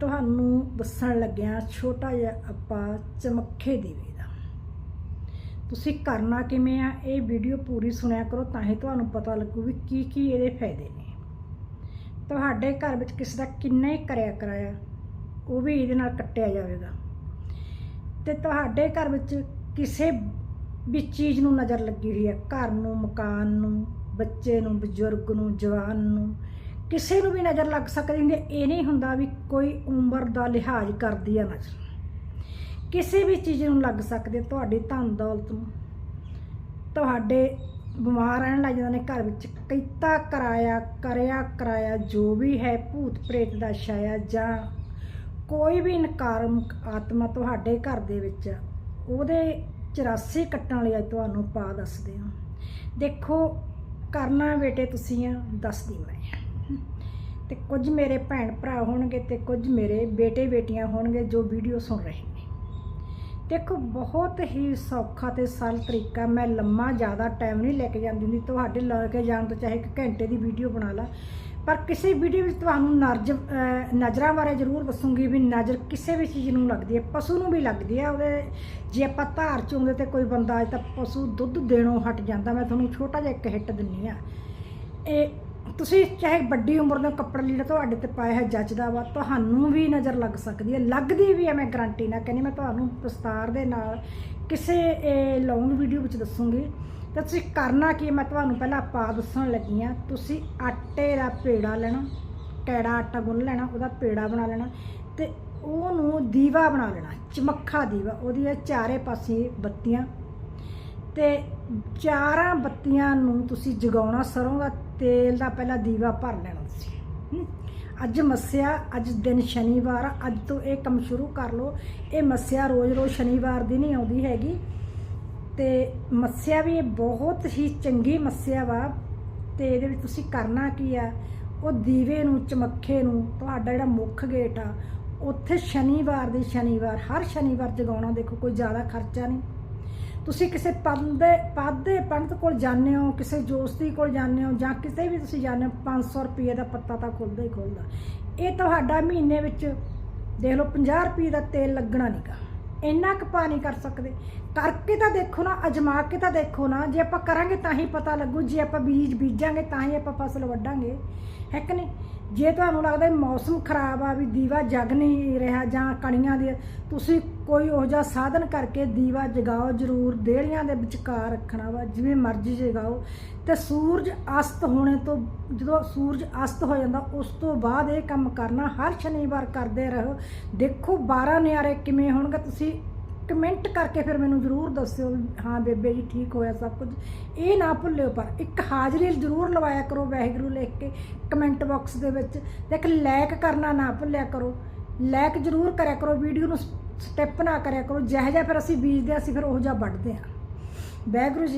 ਤੁਹਾਨੂੰ ਦੱਸਣ ਲੱਗਿਆ ਛੋਟਾ ਜਿਹਾ ਆਪਾਂ ਚਮੱਖੇ ਦੀਵੇ ਦਾ। ਤੁਸੀਂ ਕਰਨਾ ਕਿਵੇਂ ਆ, ਇਹ ਵੀਡੀਓ ਪੂਰੀ ਸੁਣਿਆ ਕਰੋ ਤਾਂ ਹੀ ਤੁਹਾਨੂੰ ਪਤਾ ਲੱਗੂ ਵੀ ਕੀ ਕੀ ਇਹਦੇ ਫਾਇਦੇ ਨੇ। ਤੁਹਾਡੇ ਘਰ ਵਿੱਚ ਕਿਸੇ ਦਾ ਕਿੰਨਾ ਹੀ ਕਰਿਆ ਕਰਾਇਆ, ਉਹ ਵੀ ਇਹਦੇ ਨਾਲ ਕੱਟਿਆ ਜਾਵੇਗਾ। ਤੇ ਤੁਹਾਡੇ ਘਰ ਵਿੱਚ ਕਿਸੇ ਵੀ ਚੀਜ਼ ਨੂੰ ਨਜ਼ਰ ਲੱਗੀ ਹੋਈ ਹੈ, ਘਰ ਨੂੰ, ਮਕਾਨ ਨੂੰ, ਬੱਚੇ ਨੂੰ, ਬਜ਼ੁਰਗ ਨੂੰ, ਜਵਾਨ ਨੂੰ ਕਿਸੇ ਨੂੰ ਵੀ ਨਜ਼ਰ ਲੱਗ ਸਕਦੀ ਹੁੰਦੀ, ਇਹ ਨਹੀਂ ਹੁੰਦਾ ਵੀ ਕੋਈ ਉਮਰ ਦਾ ਲਿਹਾਜ਼ ਕਰਦੀ ਆ ਨਜ਼ਰ। ਕਿਸੇ ਵੀ ਚੀਜ਼ ਨੂੰ ਲੱਗ ਸਕਦੇ ਤੁਹਾਡੀ ਧਨ ਦੌਲਤ ਨੂੰ। ਤੁਹਾਡੇ ਬਿਮਾਰ ਰਹਿਣ ਲੱਗ ਜਾਂਦੇ ਨੇ, ਘਰ ਵਿੱਚ ਕੀਤਾ ਕਰਾਇਆ, ਕਰਿਆ ਕਰਾਇਆ, ਜੋ ਵੀ ਹੈ, ਭੂਤ ਪ੍ਰੇਤ ਦਾ ਛਾਇਆ ਜਾਂ ਕੋਈ ਵੀ ਨਕਾਰਮਕ ਆਤਮਾ ਤੁਹਾਡੇ ਘਰ ਦੇ ਵਿੱਚ ਉਹਦੇ 84 ਕੱਟਣ ਲਈ ਅੱਜ ਤੁਹਾਨੂੰ ਪਾ ਦੱਸਦੇ ਹਾਂ। ਦੇਖੋ, ਕਰਨਾ ਬੇਟੇ ਤੁਸੀਂ ਆ, ਦੱਸਦੀ ਮੈਂ। ਤੇ ਕੁਝ ਮੇਰੇ ਭੈਣ ਭਰਾ ਹੋਣਗੇ ਤੇ ਕੁਝ ਮੇਰੇ ਬੇਟੇ ਬੇਟੀਆਂ ਹੋਣਗੇ ਜੋ ਵੀਡੀਓ ਸੁਣ ਰਹੇ ਨੇ। ਦੇਖੋ, ਬਹੁਤ ਹੀ ਸੌਖਾ ਤੇ ਸਰਲ ਤਰੀਕਾ। ਮੈਂ ਲੰਮਾ ਜ਼ਿਆਦਾ ਟਾਈਮ ਨਹੀਂ ਲੈ ਕੇ ਜਾਂਦੀ ਹੁੰਦੀ। ਤੁਹਾਡੇ ਲੈ ਕੇ ਜਾਣ ਤੋਂ ਚਾਹੇ ਇੱਕ ਘੰਟੇ ਦੀ ਵੀਡੀਓ ਬਣਾ ਲਾ। ਪਰ ਕਿਸੇ ਵੀਡੀਓ ਵਿੱਚ ਤੁਹਾਨੂੰ ਨਰਜ ਨਜ਼ਰਾਂ ਬਾਰੇ ਜ਼ਰੂਰ ਦੱਸੂਗੀ ਵੀ ਨਜ਼ਰ ਕਿਸੇ ਵੀ ਚੀਜ਼ ਨੂੰ ਲੱਗਦੀ ਹੈ। ਪਸ਼ੂ ਨੂੰ ਵੀ ਲੱਗਦੀ ਹੈ। ਉਹਦੇ, ਜੇ ਆਪਾਂ ਧਾਰ ਚੋਂਦੇ ਤੇ ਕੋਈ ਬੰਦਾ ਅੱਜ ਤਾਂ ਪਸ਼ੂ ਦੁੱਧ ਦੇਣੋਂ ਹਟ ਜਾਂਦਾ। ਮੈਂ ਤੁਹਾਨੂੰ ਛੋਟਾ ਜਿਹਾ ਇੱਕ ਹਿੱਟ ਦਿੰਨੀ ਆ ਇਹ ਤੁਸੀਂ ਚਾਹੇ ਵੱਡੀ ਉਮਰ ਦੇ ਕੱਪੜੇ ਲੀੜੇ ਤੁਹਾਡੇ ਤੇ ਪਾਇਆ ਹੈ ਜੱਜਦਾ ਵਾ, ਤੁਹਾਨੂੰ ਵੀ ਨਜ਼ਰ ਲੱਗ ਸਕਦੀ ਹੈ। ਲੱਗਦੀ ਵੀ ਹੈ ਮੈਂ ਗਰੰਟੀ ਨਾਲ ਕਹਿੰਦੀ ਮੈਂ ਤੁਹਾਨੂੰ ਵਿਸਤਾਰ ਦੇ ਨਾਲ ਕਿਸੇ ਲੌਂਗ ਵੀਡੀਓ ਵਿੱਚ ਦੱਸੂਗੀ। ਤਾਂ ਤੁਸੀਂ ਕਰਨਾ ਕੀ ਮੈਂ ਤੁਹਾਨੂੰ ਪਹਿਲਾਂ ਪਾ ਦੱਸਣ ਲੱਗੀ ਆ ਤੁਸੀਂ ਆਟੇ ਦਾ ਪੇੜਾ ਲੈਣਾ ਕੈੜਾ ਆਟਾ ਗੁੰਨ ਲੈਣਾ, ਉਹਦਾ ਪੇੜਾ ਬਣਾ ਲੈਣਾ ਤੇ ਉਹਨੂੰ ਦੀਵਾ ਬਣਾ ਲੈਣਾ, ਚਮੱਖਾ ਦੀਵਾ, ਉਹਦੀਆਂ ਚਾਰੇ ਪਾਸੇ ਬੱਤੀਆਂ ਤੇ ਚਾਰਾਂ ਬੱਤੀਆਂ ਨੂੰ ਤੁਸੀਂ ਜਗਾਉਣਾ ਸਰੋਂ ਦਾ ਤੇਲ ਦਾ ਪਹਿਲਾਂ ਦੀਵਾ ਭਰ ਲੈਣਾ ਤੁਸੀਂ। ਅੱਜ ਮੱਸਿਆ, ਅੱਜ ਦਿਨ ਸ਼ਨੀਵਾਰ, ਅੱਜ ਤੋਂ ਇਹ ਕੰਮ ਸ਼ੁਰੂ ਕਰ ਲਓ। ਇਹ ਮੱਸਿਆ ਰੋਜ਼-ਰੋਜ਼ ਸ਼ਨੀਵਾਰ ਦੀ ਨਹੀਂ ਆਉਂਦੀ ਹੈਗੀ। ਤੇ ਮੱਸਿਆ ਵੀ ਇਹ ਬਹੁਤ ਹੀ ਚੰਗੀ ਮੱਸਿਆ ਵਾ ਤੇ ਇਹਦੇ ਵਿੱਚ ਤੁਸੀਂ ਕਰਨਾ ਕੀ ਆ? ਉਹ ਦੀਵੇ ਨੂੰ, ਚਮੱਖੇ ਨੂੰ, ਤੁਹਾਡਾ ਜਿਹੜਾ ਮੁੱਖ ਗੇਟ ਆ, ਉੱਥੇ ਸ਼ਨੀਵਾਰ ਦੀ ਸ਼ਨੀਵਾਰ, ਹਰ ਸ਼ਨੀਵਾਰ ਜਗਾਉਣਾ ਦੇਖੋ, ਕੋਈ ਜ਼ਿਆਦਾ ਖਰਚਾ ਨਹੀਂ। ਤੁਸੀਂ ਕਿਸੇ ਪੰਦੇ, ਪਾਦੇ, ਪੰਡਤ ਕੋਲ ਜਾਂਦੇ ਹੋ, ਕਿਸੇ ਜੋਸਤੀ ਕੋਲ ਜਾਂਦੇ ਹੋ ਜਾਂ ਕਿਸੇ ਵੀ ਤੁਸੀਂ ਜਾਂਦੇ ਹੋ 500 ਰੁਪਏ ਦਾ ਪੱਤਾ ਤਾਂ ਖੁੱਲਦਾ ਹੀ ਖੁੱਲਦਾ। ਇਹ ਤੁਹਾਡਾ ਮਹੀਨੇ ਵਿੱਚ ਦੇਖ ਲਓ 50 ਰੁਪਏ ਦਾ ਤੇਲ ਲੱਗਣਾ ਨਹੀਂਗਾ ਇੰਨਾ ਕੁ ਪਾ ਨਹੀਂ ਕਰ ਸਕਦੇ। ਕਰਕੇ ਤਾਂ ਦੇਖੋ ਨਾ, ਅਜਮਾ ਕੇ ਤਾਂ ਦੇਖੋ ਨਾ, ਜੇ ਆਪਾਂ ਕਰਾਂਗੇ ਤਾਂ ਹੀ ਪਤਾ ਲੱਗੂ, ਜੇ ਆਪਾਂ ਬੀਜ ਬੀਜਾਂਗੇ ਤਾਂ ਹੀ ਆਪਾਂ ਫਸਲ ਵੱਢਾਂਗੇ। ਹੈ ਕਿ ਨਹੀਂ? ਜੇ ਤੁਹਾਨੂੰ ਲੱਗਦਾ ਮੌਸਮ ਖਰਾਬ ਆ, ਵੀ ਦੀਵਾ ਜਗ ਨਹੀਂ ਰਿਹਾ ਜਾਂ ਕਣੀਆਂ ਦੀ, ਤੁਸੀਂ ਕੋਈ ਉਹ ਜਿਹਾ ਸਾਧਨ ਕਰਕੇ ਦੀਵਾ ਜਗਾਓ, ਜ਼ਰੂਰ ਦੇਹਲੀਆਂ ਦੇ ਵਿਚਕਾਰ ਰੱਖਣਾ ਵਾ, ਜਿਵੇਂ ਮਰਜ਼ੀ ਜਗਾਓ। ਤੇ ਸੂਰਜ ਅਸਤ ਹੋਣੇ ਤੋਂ, ਜਦੋਂ ਸੂਰਜ ਅਸਤ ਹੋ ਜਾਂਦਾ, ਉਸ ਤੋਂ ਬਾਅਦ ਇਹ ਕੰਮ ਕਰਨਾ, ਹਰ ਸ਼ਨੀਵਾਰ ਕਰਦੇ ਰਹੋ। ਦੇਖੋ 12 ਨਿਆਰੇ ਕਿਵੇਂ ਹੋਣਗੇ, ਤੁਸੀਂ ਕਮੈਂਟ ਕਰਕੇ ਫਿਰ ਮੈਨੂੰ ਜ਼ਰੂਰ ਦੱਸਿਓ ਵੀ, ਹਾਂ ਬੇਬੇ ਜੀ, ਠੀਕ ਹੋਇਆ ਸਭ ਕੁਝ। ਇਹ ਨਾ ਭੁੱਲਿਓ ਪਰ, ਇੱਕ ਹਾਜ਼ਰੀ ਜ਼ਰੂਰ ਲਵਾਇਆ ਕਰੋ ਵਾਹਿਗੁਰੂ ਲਿਖ ਕੇ, ਕਮੈਂਟ ਬਾਕਸ ਦੇ ਵਿੱਚ। ਤੇ ਇੱਕ ਲਾਇਕ ਕਰਨਾ ਨਾ ਭੁੱਲਿਆ ਕਰੋ। ਲਾਇਕ ਜ਼ਰੂਰ ਕਰਿਆ ਕਰੋ, ਵੀਡੀਓ ਨੂੰ ਸਟੈਪ ਨਾ ਕਰਿਆ ਕਰੋ ਜਿਹੋ ਜਿਹਾ ਫਿਰ ਅਸੀਂ ਬੀਜਦੇ ਹਾਂ, ਅਸੀਂ ਫਿਰ ਉਹ ਜਿਹਾ ਵੱਢਦੇ ਹਾਂ। ਵਾਹਿਗੁਰੂ ਜੀ